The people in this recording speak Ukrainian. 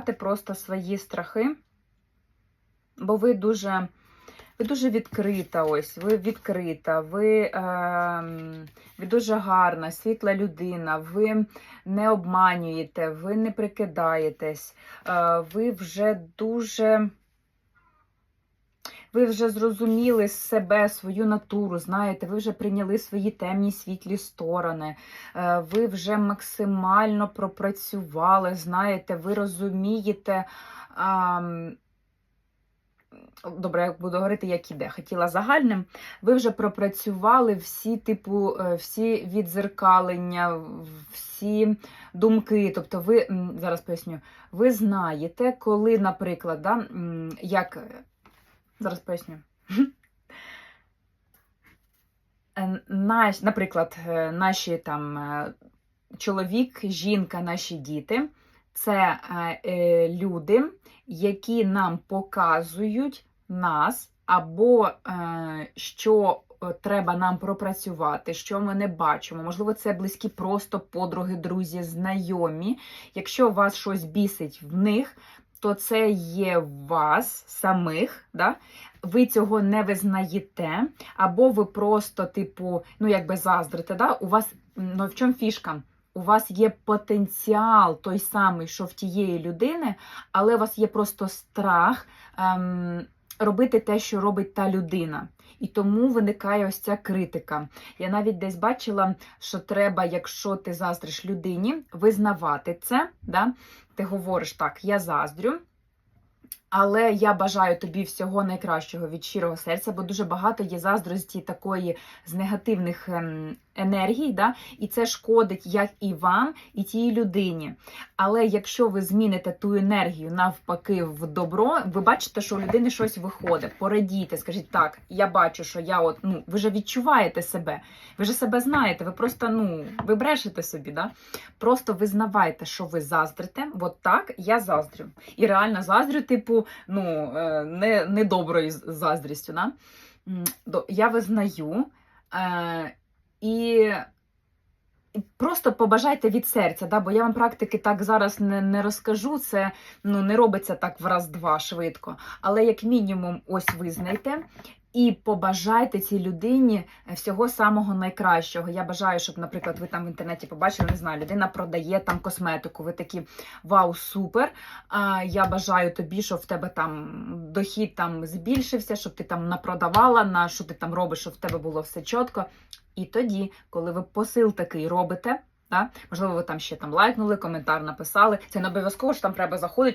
просто свої страхи, бо ви дуже. Ви дуже відкрита, ось, ви відкрита, ви, е, ви дуже гарна, світла людина, ви не обманюєте, ви не прикидаєтесь, е, ви вже дуже. Ви вже зрозуміли себе, свою натуру, знаєте, ви вже прийняли свої темні світлі сторони, е, ви вже максимально пропрацювали, знаєте, ви розумієте. А, Добре, я буду говорити, як іде. Хотіла загальним. Ви вже пропрацювали всі, типу, е, всі відзеркалення, всі думки. Тобто, ви зараз поясню, ви знаєте, коли, наприклад, да, як зараз поясню. Е, наприклад, е, наші там е, чоловік, жінка, наші діти це е, люди, які нам показують нас, або е, що треба нам пропрацювати, що ми не бачимо. Можливо, це близькі просто подруги, друзі, знайомі. Якщо вас щось бісить в них, то це є вас самих. Да? Ви цього не визнаєте, або ви просто, типу, ну якби заздрите. Да? У вас ну, в чому фішка? У вас є потенціал той самий, що в тієї людини, але у вас є просто страх ем, робити те, що робить та людина. І тому виникає ось ця критика. Я навіть десь бачила, що треба, якщо ти заздриш людині, визнавати це. Да? Ти говориш так, я заздрю. Але я бажаю тобі всього найкращого від щирого серця, бо дуже багато є заздрості такої з негативних ем, енергій, да? і це шкодить як і вам, і тій людині. Але якщо ви зміните ту енергію навпаки в добро, ви бачите, що у людини щось виходить. Порадійте, скажіть так, я бачу, що я от ну ви вже відчуваєте себе, ви вже себе знаєте, ви просто ну ви брешете собі, да? Просто визнавайте, що ви заздрите. От так я заздрю. І реально заздрю, типу, ну е, не, не доброю заздрістю. Да? Я визнаю. І просто побажайте від серця, да? бо я вам практики так зараз не, не розкажу. Це ну, не робиться так в раз-два швидко. Але як мінімум, ось визнайте. І побажайте цій людині всього самого найкращого. Я бажаю, щоб, наприклад, ви там в інтернеті побачили, не знаю, людина продає там косметику. Ви такі вау, супер. А, я бажаю тобі, щоб в тебе там дохід там збільшився, щоб ти там напродавала, на що ти там робиш, щоб в тебе було все чітко. І тоді, коли ви посил такий робите, да, можливо, ви там ще там лайкнули, коментар написали. Це не обов'язково, що там треба заходити.